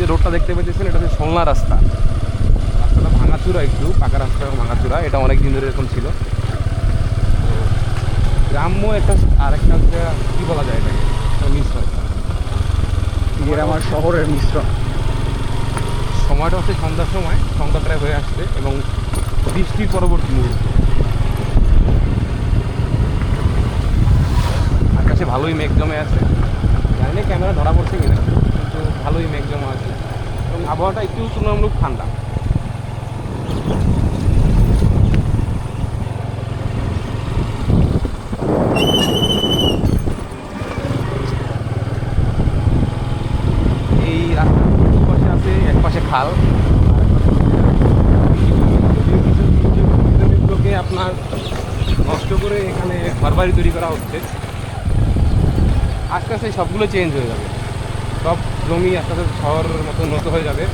যে রোডটা দেখতে পেতেছেন এটা হচ্ছে সোলনা রাস্তা। রাস্তাটা ভাঙাচুরা একটু পাকা রাস্তা ভাঙাচুরা এটা অনেক দিন ধরে এরকম ছিল। তো গ্রাম্য একটা আর একটা হচ্ছে কী বলা যায় এটাকে? মিশ্র গ্রাম আর শহরের মিশ্রণ। সময়টা হচ্ছে সন্ধ্যার সময় সন্ধ্যা প্রায় হয়ে আসছে এবং বৃষ্টির পরবর্তী মুহূর্ত। আকাশে ভালোই মেঘ জমে আছে। জানি না ক্যামেরা ধরা পড়ছে কিনা। ভালোই মেঘ জমা আছে। এবং আবহাওয়াটা একটু তুলনামূলক ঠান্ডা। এই আছে আপনার নষ্ট করে এখানে তৈরি করা হচ্ছে। আস্তে আস্তে সবগুলো চেঞ্জ হয়ে যাবে। সব জমি আস্তে আস্তে শহরের মতো নত হয়ে যাবে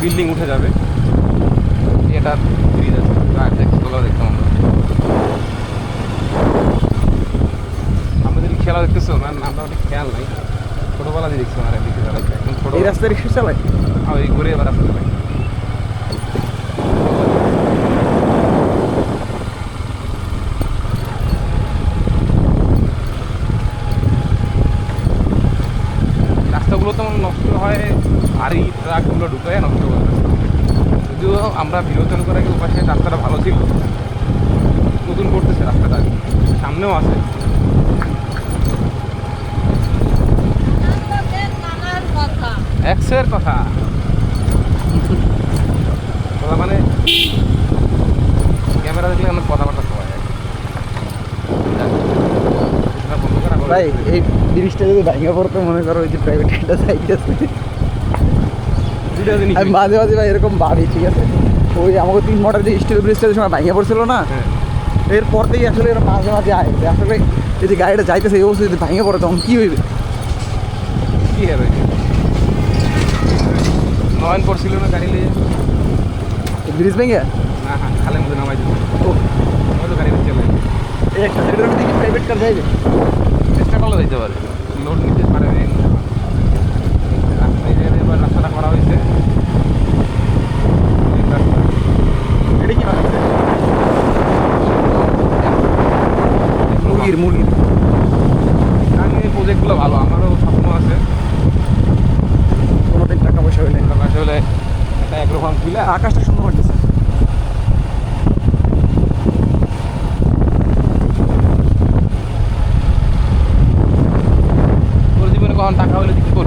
বিল্ডিং উঠে যাবে। এটা ব্রিজ আছে খেলা দেখতাম আমরা। আমাদের খেলা দেখতেছো না আমরা অনেক খেয়াল নাই। ছোটোবেলা দিয়ে দেখছি আমার এদিকে এখন ছোটো এই রাস্তায় রিক্সা চালায়? আমি এই ঘুরে এবার রাস্তা পারি রাস্তাগুলো তো নষ্ট হয় ভারী ট্রাকগুলো ঢুকে নষ্ট করে যদিও আমরা চালু করার আগে ওপাশে রাস্তাটা ভালো ছিল। নতুন করতেছে রাস্তাটা। সামনেও আছে। এক্সের কথা। কথা মানে ক্যামেরা দেখলে অনেক কথাবার্তা করা। ভাই, এই ব্রিজটা যদি ভাঙা পড়তো মনে করো ওই যে প্রাইভেট একটা সাইড আমি মাঝে মাঝে ভাই এরকম ভাবি ঠিক আছে? ওই আমাকে তিন মোটর যে স্টিল ব্রিজটা সময় ভাঙা পড়ছিল না। হ্যাঁ। এরপর থেকে আসলে এরা মাঝে মাঝে আয়। আসলে এই যে গাড়িটা যাইতেছে এই অবস্থা যদি ভাঙে পড়ে তখন কি হইবে? কি হবে? নয়ন পড়ছিল না গাড়ি নিয়ে ব্রিজ ভেঙে? না খালের মধ্যে নামাই দিল ও। গাড়ি চলে একটা সাইডের মধ্যে কি প্রাইভেট কার যাইবে? চেষ্টা করলে দিতে পারে। লোড নিতে পারে। মুরগির মুরগির। প্রজেক্টগুলো ভালো আমারও স্বপ্ন আছে। কোনোটাই টাকা পয়সা হলে টাকা পয়সা হলে একটা একরকম খুলে আকাশটা সুন্দর লাগতেছে তোর জীবনে কখন টাকা হলে কি করব?